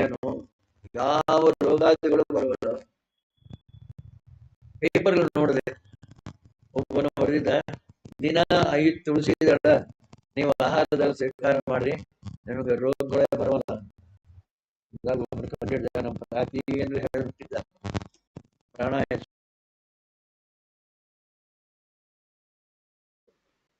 ಏನು ಯಾವ ರೋಗಾದಿಗಳು ಬರುವುದಿಲ್ಲ ಪೇಪರ್ ನೋಡಿದೆ ಒಬ್ಬನು ಬರೆದಿದ್ದ, ದಿನ ಐದು ತುಳಸಿ ದಳ ನೀವು ಆಹಾರದಲ್ಲಿ ಸ್ವೀಕಾರ ಮಾಡಿ ನಿಮಗೆ ರೋಗಗಳೇ ಬರವಲ್ಲ ನಮ್ಮ ಪಾತಿ ಎಂದು ಹೇಳ್ಬಿಟ್ಟಿದ್ದ. ಪ್ರಾಣ ಹೆಚ್ಚು